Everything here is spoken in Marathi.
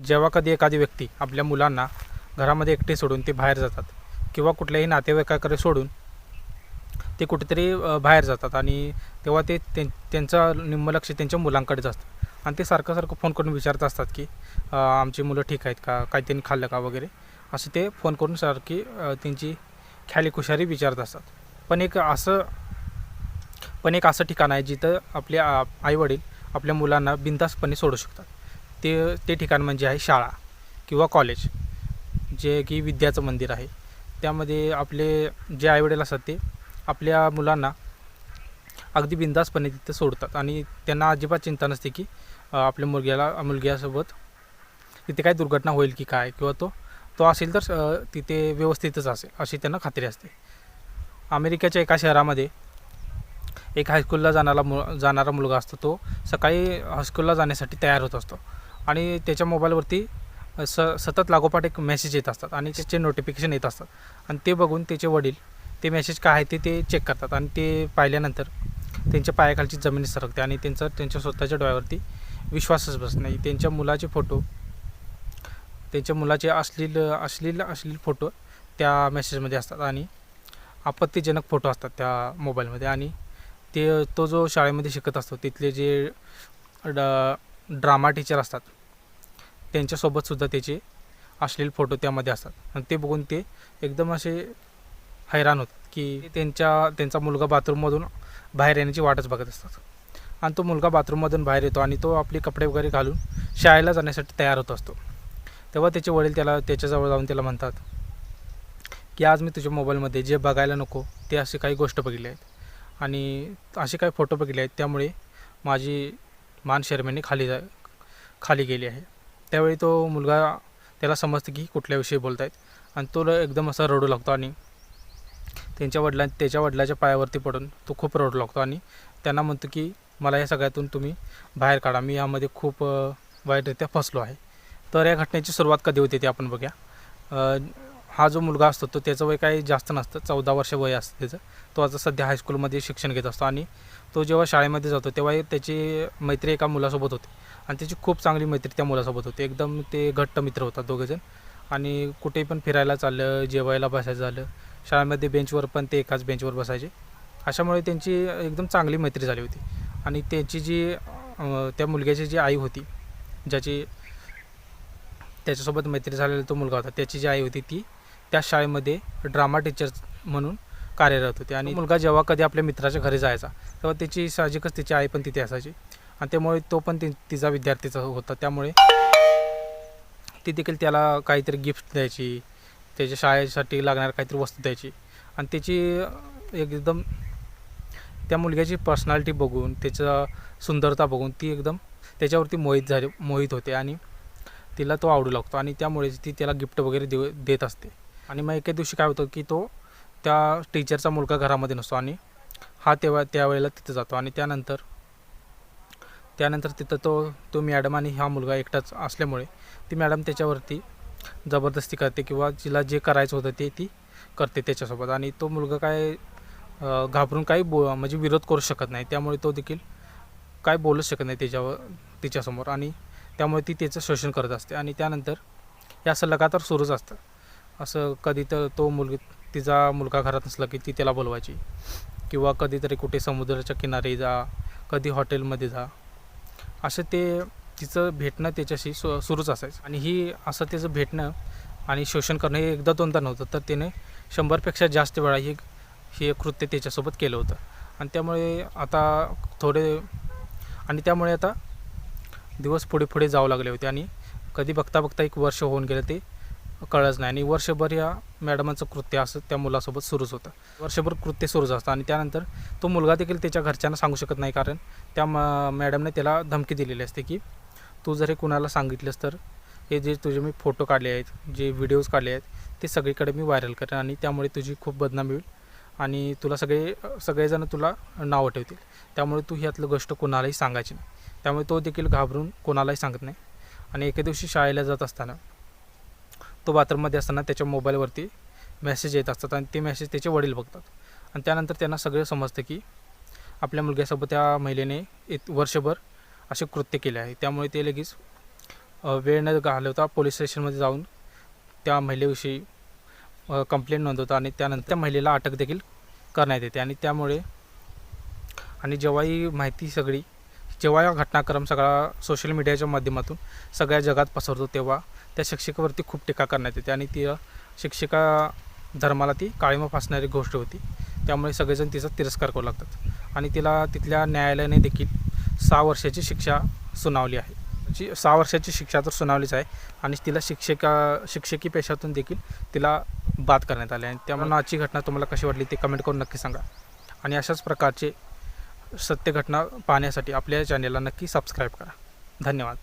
जेव्हा कधी एखादी व्यक्ती आपल्या मुलांना घरामध्ये एकटे सोडून ते बाहेर जातात किंवा कुठल्याही नातेवाईकाकडे सोडून ते कुठेतरी बाहेर जातात आणि तेव्हा ते त्यां- त्यांचं निम्म लक्ष त्यांच्या मुलांकडे असतं. आणि ते सारखं सारखं फोन करून विचारत असतात की आमची मुलं ठीक आहेत का? काय त्यांनी खाल्लं का वगैरे? असं ते फोन करून सारखी त्यांची ख्याली खुशारी विचारत असतात. पण एक असं पण एक असं ठिकाण आहे जिथं आपले आईवडील आपल्या मुलांना बिनधास्तपणे सोडू शकतात. ते ते ठिकाण म्हणजे आहे शाळा किंवा कॉलेज जे की विद्याचं मंदिर आहे. त्यामध्ये आपले जे आईवडील असतात ते आपल्या मुलांना अगदी बिंदासपणे तिथं सोडतात आणि त्यांना अजिबात चिंता नसते की आपल्या मुलग्याला मुलग्यासोबत तिथे काय दुर्घटना होईल की काय किंवा तो तो असेल तर तिथे व्यवस्थितच असेल अशी त्यांना खात्री असते. अमेरिकेच्या एका शहरामध्ये एक हायस्कूलला जाणारा मु जाणारा मुलगा असतो तो सकाळी हायस्कूलला जाण्यासाठी तयार होत असतो. आणि त्याच्या मोबाईलवरती स सतत लागोपाठ एक मेसेज येत असतात आणि त्याचे नोटिफिकेशन येत असतात. आणि ते बघून त्याचे वडील ते मेसेज काय आहे ते ते चेक करतात आणि ते पाहिल्यानंतर त्यांच्या पायाखालची जमीन सरकते आणि त्यांचा त्यांच्या स्वतःच्या डोळ्यावरती विश्वासच बसत नाही. त्यांच्या मुलाचे फोटो त्यांच्या मुलाचे अश्लील अश्लील अश्लील फोटो त्या मेसेजमध्ये असतात आणि आपत्तीजनक फोटो असतात त्या मोबाईलमध्ये आणि ते तो जो शाळेमध्ये शिकत असतो तिथले जे ड ड्रामा टीचर असतात त्यांच्यासोबतसुद्धा त्याचे असलेले फोटो त्यामध्ये असतात. आणि ते बघून ते एकदम असे हैराण होतात की त्यांच्या त्यांचा मुलगा बाथरूममधून बाहेर येण्याची वाटच बघत असतात. आणि तो मुलगा बाथरूममधून बाहेर येतो आणि तो आपले कपडे वगैरे घालून शाळेला जाण्यासाठी तयार होत असतो. तेव्हा त्याचे वडील त्याला त्याच्याजवळ जाऊन त्याला म्हणतात की आज मी तुझ्या मोबाईलमध्ये जे बघायला नको ते असे काही गोष्ट बघितले आहेत. आणि असे काही फोटो बघितले आहेत त्यामुळे माझी मान शर्मेने खाली जा खाली गेली आहे. त्यावेळी तो मुलगा त्याला समजतं की कुठल्याविषयी बोलत आहेत आणि तो एकदम असा रडू लागतो आणि त्यांच्या वडिलां त्याच्या वडिलाच्या पायावरती पडून तो खूप रडू लागतो आणि त्यांना म्हणतो की मला या सगळ्यातून तुम्ही बाहेर काढा. मी यामध्ये खूप वाईटरित्या फसलो आहे. तर या घटनेची सुरुवात कधी होते ते आपण बघूया. हा जो मुलगा असतो तो त्याचं वय काही जास्त नसतं. चौदा वर्ष वय असतं त्याचं. तो आता सध्या हायस्कूलमध्ये शिक्षण घेत असतो आणि तो जेव्हा शाळेमध्ये जातो तेव्हा त्याची मैत्री एका मुलासोबत होते. आणि त्याची खूप चांगली मैत्री त्या मुलासोबत होती. एकदम ते घट्ट मित्र होतात दोघेजण. आणि कुठे पण फिरायला चाललं जेवायला बसायचं झालं शाळेमध्ये बेंचवर पण ते एकाच बेंचवर बसायचे. अशामुळे त्यांची एकदम चांगली मैत्री झाली होती. आणि त्याची जी त्या मुलग्याची जी आई होती ज्याची त्याच्यासोबत मैत्री झालेला तो मुलगा होता त्याची जी आई होती ती त्या शाळेमध्ये ड्रामा टीचर म्हणून कार्यरत होती. आणि मुलगा जेव्हा कधी आपल्या मित्राच्या घरी जायचा तेव्हा त्याची साहजिकच त्याची आई पण तिथे असायची. आणि त्यामुळे तो पण ति तिचा विद्यार्थीचा होता. त्यामुळे ती देखील त्याला काहीतरी गिफ्ट द्यायची. त्याच्या शाळेसाठी लागणाऱ्या काहीतरी वस्तू द्यायची. आणि त्याची एकदम त्या मुलग्याची पर्सनॅलिटी बघून त्याचं सुंदरता बघून ती एकदम त्याच्यावरती मोहित झाली मोहित होते आणि तिला तो आवडू लागतो आणि त्यामुळे ती त्याला गिफ्ट वगैरे देऊ देत असते. आणि मग एके दिवशी काय होतं की तो त्या टीचरचा मुलगा घरामध्ये नसतो आणि हा तेव्हा त्यावेळेला तिथं जातो आणि त्यानंतर त्यानंतर तिथं तो तो मॅडम आणि हा मुलगा एकटाच असल्यामुळे ती मॅडम त्याच्यावरती जबरदस्ती करते किंवा जिला जे करायचं होतं ते ती करते त्याच्यासोबत. आणि तो मुलगा काय घाबरून काही बो म्हणजे विरोध करू शकत नाही. त्यामुळे तो देखील काय बोलूच शकत नाही त्याच्यावर तिच्यासमोर. आणि त्यामुळे ती त्याचं शोषण करत असते. आणि त्यानंतर हे असं लगातार सुरूच असतं. असं कधी तर तो मुलगी तिचा मुलगा घरात नसला की ती त्याला बोलवायची. किंवा कधीतरी कुठे समुद्राच्या किनारी जा कधी हॉटेलमध्ये जा असं ते तिचं भेटणं त्याच्याशी सु सुरूच असायचं. आणि ही असं त्याचं भेटणं आणि शोषण करणं हे एकदा दोनदा नव्हतं तर त्याने शंभरपेक्षा जास्त वेळा हे हे कृत्य त्याच्यासोबत केलं होतं. आणि त्यामुळे आता थोडे आणि त्यामुळे आता दिवस पुढे पुढे जावं लागले होते. आणि कधी बघता बघता एक वर्ष होऊन गेलं ते कळलंच नाही. आणि वर्षभर या मॅडमांचं कृत्य असं त्या मुलासोबत सुरूच होतं. वर्षभर कृत्य सुरूच असतं आणि त्यानंतर तो मुलगा देखील त्याच्या घरच्यांना सांगू शकत नाही कारण त्या म मॅडमने त्याला धमकी दिलेली असते की तू जर हे कुणाला सांगितलंस तर हे जे तुझे मी फोटो काढले आहेत जे व्हिडिओज काढले आहेत ते सगळीकडे मी व्हायरल करेन आणि त्यामुळे तुझी खूप बदनामी होईल आणि तुला सगळे सगळेजण तुला नावं ठेवतील. त्यामुळे तू ह्यातलं गोष्ट कोणालाही सांगायची नाही. त्यामुळे तो देखील घाबरून कोणालाही सांगत नाही. आणि एके दिवशी शाळेला जात असताना तो बाथरूममध्ये असताना त्याच्या मोबाईलवरती मेसेज येत असतात आणि ते मेसेज त्याचे वडील बघतात. आणि त्यानंतर त्यांना सगळं समजतं की आपल्या मुलग्यासोबत त्या महिलेने एक वर्षभर असे कृत्य केले आहे. त्यामुळे ते लगेच वेळ न घालवता पोलीस स्टेशनमध्ये जाऊन त्या महिलेविषयी कंप्लेंट नोंदवतात आणि त्यानंतर त्या महिलेला अटक देखील करण्यात येते. आणि त्यामुळे आणि जेव्हा ही माहिती सगळी जेव्हा हा घटनाक्रम सगळा सोशल मीडियाच्या माध्यमातून सगळ्या जगात पसरतो तेव्हा त्या शिक्षिकेवरती खूप टीका करण्यात येते आणि ती शिक्षिका धर्माला ती काळीमा फासणारी गोष्ट होती. त्यामुळे सगळेजण तिचा तिरस्कार करू लागतात आणि तिला तिथल्या न्यायालयाने देखील सहा वर्षाची शिक्षा सुनावली आहे. जी सहा वर्षाची शिक्षा तर सुनावलीच आहे आणि तिला शिक्षिका शिक्षकी पेशातून देखील तिला बाद करण्यात आले आहे. त्यामुळे आजची घटना तुम्हाला कशी वाटली ते कमेंट करून नक्की सांगा. आणि अशाच प्रकारचे सत्य घटना पाहण्यासाठी आपल्या चॅनेलला नक्की सबस्क्राईब करा. धन्यवाद.